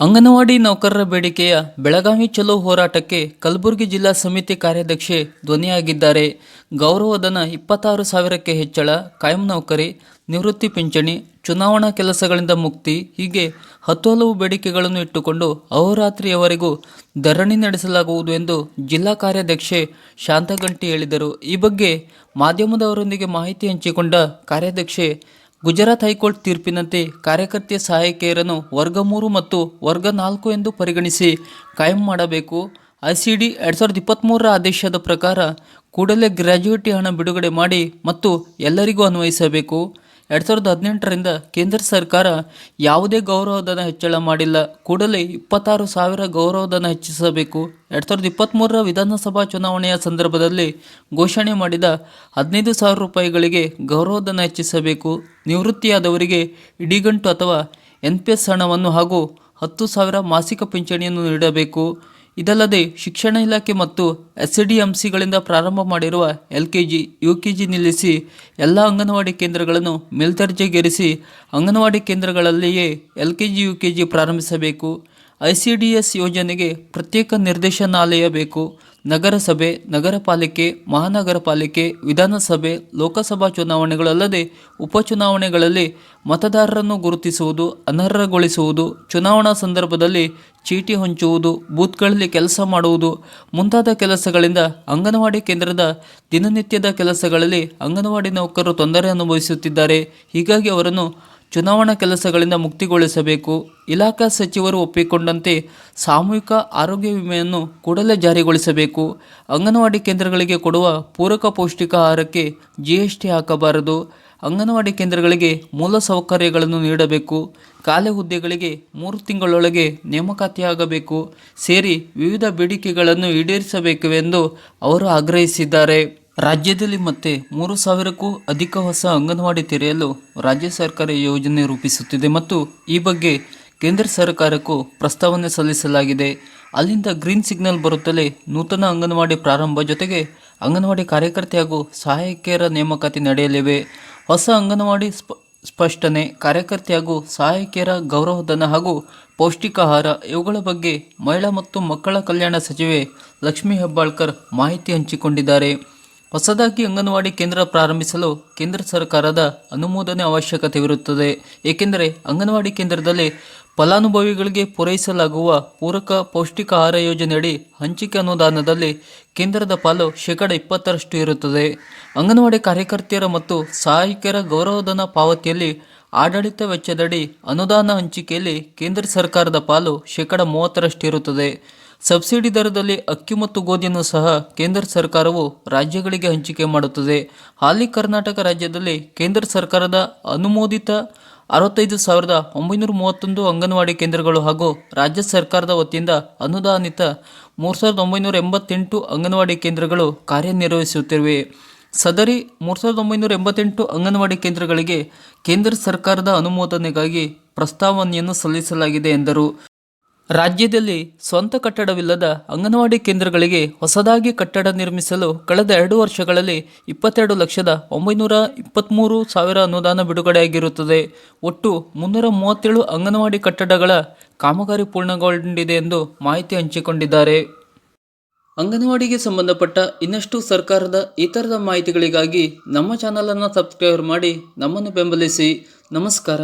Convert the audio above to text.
ಅಂಗನವಾಡಿ ನೌಕರರ ಬೇಡಿಕೆಯ ಬೆಳಗಾವಿ ಚಲೋ ಹೋರಾಟಕ್ಕೆ ಕಲಬುರಗಿ ಜಿಲ್ಲಾ ಸಮಿತಿ ಕಾರ್ಯಾಧ್ಯಕ್ಷೆ ಧ್ವನಿಯಾಗಿದ್ದಾರೆ. ಗೌರವಧನ ಇಪ್ಪತ್ತಾರು ಸಾವಿರಕ್ಕೆ ಹೆಚ್ಚಳ, ಕಾಯಂ ನೌಕರಿ, ನಿವೃತ್ತಿ ಪಿಂಚಣಿ, ಚುನಾವಣಾ ಕೆಲಸಗಳಿಂದ ಮುಕ್ತಿ, ಹೀಗೆ ಹತ್ತು ಹಲವು ಬೇಡಿಕೆಗಳನ್ನು ಇಟ್ಟುಕೊಂಡು ಅಹೋರಾತ್ರಿಯವರೆಗೂ ಧರಣಿ ನಡೆಸಲಾಗುವುದು ಎಂದು ಜಿಲ್ಲಾ ಕಾರ್ಯಾಧ್ಯಕ್ಷೆ ಶಾಂತಗಂಟಿ ಹೇಳಿದರು. ಈ ಬಗ್ಗೆ ಮಾಧ್ಯಮದವರೊಂದಿಗೆ ಮಾಹಿತಿ ಹಂಚಿಕೊಂಡ ಕಾರ್ಯಾಧ್ಯಕ್ಷೆ ಗುಜರಾತ್ ಹೈಕೋರ್ಟ್ ತೀರ್ಪಿನಂತೆ ಕಾರ್ಯಕರ್ತೆಯ ಸಹಾಯಕಿಯರನ್ನು ವರ್ಗ ಮೂರು ಮತ್ತು ವರ್ಗ ನಾಲ್ಕು ಎಂದು ಪರಿಗಣಿಸಿ ಕಾಯಂ ಮಾಡಬೇಕು. ಐಸಿಡಿ ಎರಡು ಸಾವಿರದ ಇಪ್ಪತ್ತ್ಮೂರರ ಆದೇಶದ ಪ್ರಕಾರ ಕೂಡಲೇ ಗ್ರ್ಯಾಜುಯಿಟಿ ಹಣ ಬಿಡುಗಡೆ ಮಾಡಿ ಮತ್ತು ಎಲ್ಲರಿಗೂ ಅನ್ವಯಿಸಬೇಕು. ಎರಡು ಸಾವಿರದ ಹದಿನೆಂಟರಿಂದ ಕೇಂದ್ರ ಸರ್ಕಾರ ಯಾವುದೇ ಗೌರವಧನ ಹೆಚ್ಚಳ ಮಾಡಿಲ್ಲ. ಕೂಡಲೇ ಇಪ್ಪತ್ತಾರು ಸಾವಿರ ಗೌರವಧನ ಹೆಚ್ಚಿಸಬೇಕು. ಎರಡು ಸಾವಿರದ ಇಪ್ಪತ್ತ್ಮೂರರ ವಿಧಾನಸಭಾ ಚುನಾವಣೆಯ ಸಂದರ್ಭದಲ್ಲಿ ಘೋಷಣೆ ಮಾಡಿದ ಹದಿನೈದು ಸಾವಿರ ರೂಪಾಯಿಗಳಿಗೆ ಗೌರವಧನ ಹೆಚ್ಚಿಸಬೇಕು. ನಿವೃತ್ತಿಯಾದವರಿಗೆ ಇಡಿಗಂಟು ಅಥವಾ ಎನ್ ಪಿ ಎಸ್ ಹಣವನ್ನು ಹಾಗೂ ಹತ್ತು ಸಾವಿರ ಮಾಸಿಕ ಪಿಂಚಣಿಯನ್ನು ನೀಡಬೇಕು. ಇದಲ್ಲದೆ ಶಿಕ್ಷಣ ಇಲಾಖೆ ಮತ್ತು ಎಸ್ ಡಿ ಎಂ ಸಿಗಳಿಂದ ಪ್ರಾರಂಭ ಮಾಡಿರುವ L K G U K G ನಿಲ್ಲಿಸಿ ಎಲ್ಲ ಅಂಗನವಾಡಿ ಕೇಂದ್ರಗಳನ್ನು ಮೇಲ್ದರ್ಜೆಗೇರಿಸಿ anganwadi ಕೇಂದ್ರಗಳಲ್ಲಿಯೇ L K G U K G ಪ್ರಾರಂಭಿಸಬೇಕು. ಐ ಸಿ ಡಿ ಎಸ್ ಯೋಜನೆಗೆ ಪ್ರತ್ಯೇಕ ನಿರ್ದೇಶನಾಲಯ ಬೇಕು. ನಗರಸಭೆ ನಗರ ಪಾಲಿಕೆ ಮಹಾನಗರ ಪಾಲಿಕೆ ವಿಧಾನಸಭೆ, ಲೋಕಸಭಾ ಚುನಾವಣೆಗಳಲ್ಲದೆ ಉಪಚುನಾವಣೆಗಳಲ್ಲಿ ಮತದಾರರನ್ನು ಗುರುತಿಸುವುದು, ಅನರ್ಹಗೊಳಿಸುವುದು, ಚುನಾವಣಾ ಸಂದರ್ಭದಲ್ಲಿ ಚೀಟಿ ಹೊಂಚುವುದು, ಬೂತ್ಗಳಲ್ಲಿ ಕೆಲಸ ಮಾಡುವುದು, ಮುಂತಾದ ಕೆಲಸಗಳಿಂದ ಅಂಗನವಾಡಿ ಕೇಂದ್ರದ ದಿನನಿತ್ಯದ ಕೆಲಸಗಳಲ್ಲಿ ಅಂಗನವಾಡಿ ನೌಕರರು ತೊಂದರೆ ಅನುಭವಿಸುತ್ತಿದ್ದಾರೆ. ಹೀಗಾಗಿ ಅವರನ್ನು ಚುನಾವಣಾ ಕೆಲಸಗಳಿಂದ ಮುಕ್ತಿಗೊಳಿಸಬೇಕು. ಇಲಾಖಾ ಸಚಿವರು ಒಪ್ಪಿಕೊಂಡಂತೆ ಸಾಮೂಹಿಕ ಆರೋಗ್ಯ ವಿಮೆಯನ್ನು ಕೂಡಲೇ ಜಾರಿಗೊಳಿಸಬೇಕು. ಅಂಗನವಾಡಿ ಕೇಂದ್ರಗಳಿಗೆ ಕೊಡುವ ಪೂರಕ ಪೌಷ್ಟಿಕ ಆಹಾರಕ್ಕೆ ಜಿ ಎಸ್ ಟಿ ಹಾಕಬಾರದು. ಅಂಗನವಾಡಿ ಕೇಂದ್ರಗಳಿಗೆ ಮೂಲ ಸೌಕರ್ಯಗಳನ್ನು ನೀಡಬೇಕು. ಖಾಲಿ ಹುದ್ದೆಗಳಿಗೆ ಮೂರು ತಿಂಗಳೊಳಗೆ ನೇಮಕಾತಿಯಾಗಬೇಕು ಸೇರಿ ವಿವಿಧ ಬೇಡಿಕೆಗಳನ್ನು ಈಡೇರಿಸಬೇಕೆಂದು ಅವರು ಆಗ್ರಹಿಸಿದ್ದಾರೆ. ರಾಜ್ಯದಲ್ಲಿ ಮತ್ತೆ ಮೂರು ಸಾವಿರಕ್ಕೂ ಅಧಿಕ ಹೊಸ ಅಂಗನವಾಡಿ ತೆರೆಯಲು ರಾಜ್ಯ ಸರ್ಕಾರ ಯೋಜನೆ ರೂಪಿಸುತ್ತಿದೆ ಮತ್ತು ಈ ಬಗ್ಗೆ ಕೇಂದ್ರ ಸರ್ಕಾರಕ್ಕೂ ಪ್ರಸ್ತಾವನೆ ಸಲ್ಲಿಸಲಾಗಿದೆ. ಅಲ್ಲಿಂದ ಗ್ರೀನ್ ಸಿಗ್ನಲ್ ಬರುತ್ತಲೇ ನೂತನ ಅಂಗನವಾಡಿ ಪ್ರಾರಂಭ ಜೊತೆಗೆ ಅಂಗನವಾಡಿ ಕಾರ್ಯಕರ್ತೆ ಹಾಗೂ ಸಹಾಯಕಿಯರ ನೇಮಕಾತಿ ನಡೆಯಲಿವೆ. ಹೊಸ ಅಂಗನವಾಡಿ ಸ್ಪ, ಸ್ಪಷ್ಟನೆ, ಕಾರ್ಯಕರ್ತೆ ಹಾಗೂ ಸಹಾಯಕಿಯರ ಗೌರವಧನ ಹಾಗೂ ಪೌಷ್ಟಿಕಾಹಾರ ಇವುಗಳ ಬಗ್ಗೆ ಮಹಿಳಾ ಮತ್ತು ಮಕ್ಕಳ ಕಲ್ಯಾಣ ಸಚಿವೆ ಲಕ್ಷ್ಮೀ ಹೆಬ್ಬಾಳ್ಕರ್ ಮಾಹಿತಿ ಹಂಚಿಕೊಂಡಿದ್ದಾರೆ. ಹೊಸದಾಗಿ ಅಂಗನವಾಡಿ ಕೇಂದ್ರ ಪ್ರಾರಂಭಿಸಲು ಕೇಂದ್ರ ಸರ್ಕಾರದ ಅನುಮೋದನೆ ಅವಶ್ಯಕತೆವಿರುತ್ತದೆ ಏಕೆಂದರೆ ಅಂಗನವಾಡಿ ಕೇಂದ್ರದಲ್ಲಿ ಫಲಾನುಭವಿಗಳಿಗೆ ಪೂರೈಸಲಾಗುವ ಪೂರಕ ಪೌಷ್ಟಿಕ ಆಹಾರ ಯೋಜನೆಯಡಿ ಹಂಚಿಕೆ ಅನುದಾನದಲ್ಲಿ ಕೇಂದ್ರದ ಪಾಲು ಶೇಕಡ ಇಪ್ಪತ್ತರಷ್ಟು ಇರುತ್ತದೆ. ಅಂಗನವಾಡಿ ಕಾರ್ಯಕರ್ತೆಯರ ಮತ್ತು ಸಹಾಯಕರ ಗೌರವಧನ ಪಾವತಿಯಲ್ಲಿ ಆಡಳಿತ ವೆಚ್ಚದಡಿ ಅನುದಾನ ಹಂಚಿಕೆಯಲ್ಲಿ ಕೇಂದ್ರ ಸರ್ಕಾರದ ಪಾಲು ಶೇಕಡ ಮೂವತ್ತರಷ್ಟು ಇರುತ್ತದೆ. ಸಬ್ಸಿಡಿ ದರದಲ್ಲಿ ಅಕ್ಕಿ ಮತ್ತು ಗೋಧಿಯನ್ನು ಸಹ ಕೇಂದ್ರ ಸರ್ಕಾರವು ರಾಜ್ಯಗಳಿಗೆ ಹಂಚಿಕೆ ಮಾಡುತ್ತದೆ. ಹಾಲಿ ಕರ್ನಾಟಕ ರಾಜ್ಯದಲ್ಲಿ ಕೇಂದ್ರ ಸರ್ಕಾರದ ಅನುಮೋದಿತ ಅರವತ್ತೈದು ಸಾವಿರದ ಒಂಬೈನೂರ ಮೂವತ್ತೊಂದು ಅಂಗನವಾಡಿ ಕೇಂದ್ರಗಳು ಹಾಗೂ ರಾಜ್ಯ ಸರ್ಕಾರದ ವತಿಯಿಂದ ಅನುದಾನಿತ ಮೂರು ಸಾವಿರದ ಒಂಬೈನೂರ ಎಂಬತ್ತೆಂಟು ಅಂಗನವಾಡಿ ಕೇಂದ್ರಗಳು ಕಾರ್ಯನಿರ್ವಹಿಸುತ್ತಿವೆ. ಸದರಿ ಮೂರು ಸಾವಿರದ ಒಂಬೈನೂರ ಎಂಬತ್ತೆಂಟು ಅಂಗನವಾಡಿ ಕೇಂದ್ರಗಳಿಗೆ ಕೇಂದ್ರ ಸರ್ಕಾರದ ಅನುಮೋದನೆಗಾಗಿ ಪ್ರಸ್ತಾವನೆಯನ್ನು ಸಲ್ಲಿಸಲಾಗಿದೆ ಎಂದರು. ರಾಜ್ಯದಲ್ಲಿ ಸ್ವಂತ ಕಟ್ಟಡವಿಲ್ಲದ ಅಂಗನವಾಡಿ ಕೇಂದ್ರಗಳಿಗೆ ಹೊಸದಾಗಿ ಕಟ್ಟಡ ನಿರ್ಮಿಸಲು ಕಳೆದ ಎರಡು ವರ್ಷಗಳಲ್ಲಿ ಇಪ್ಪತ್ತೆರಡು ಲಕ್ಷದ ಒಂಬೈನೂರ ಇಪ್ಪತ್ತ್ಮೂರು ಸಾವಿರ ಅನುದಾನ ಬಿಡುಗಡೆಯಾಗಿರುತ್ತದೆ. ಒಟ್ಟು ಮುನ್ನೂರ ಮೂವತ್ತೇಳು ಅಂಗನವಾಡಿ ಕಟ್ಟಡಗಳ ಕಾಮಗಾರಿ ಪೂರ್ಣಗೊಂಡಿದೆ ಎಂದು ಮಾಹಿತಿ ಹಂಚಿಕೊಂಡಿದ್ದಾರೆ. ಅಂಗನವಾಡಿಗೆ ಸಂಬಂಧಪಟ್ಟ ಇನ್ನಷ್ಟು ಸರ್ಕಾರದ ಇತರದ ಮಾಹಿತಿಗಳಿಗಾಗಿ ನಮ್ಮ ಚಾನಲನ್ನು ಸಬ್ಸ್ಕ್ರೈಬ್ ಮಾಡಿ ನಮ್ಮನ್ನು ಬೆಂಬಲಿಸಿ. ನಮಸ್ಕಾರ.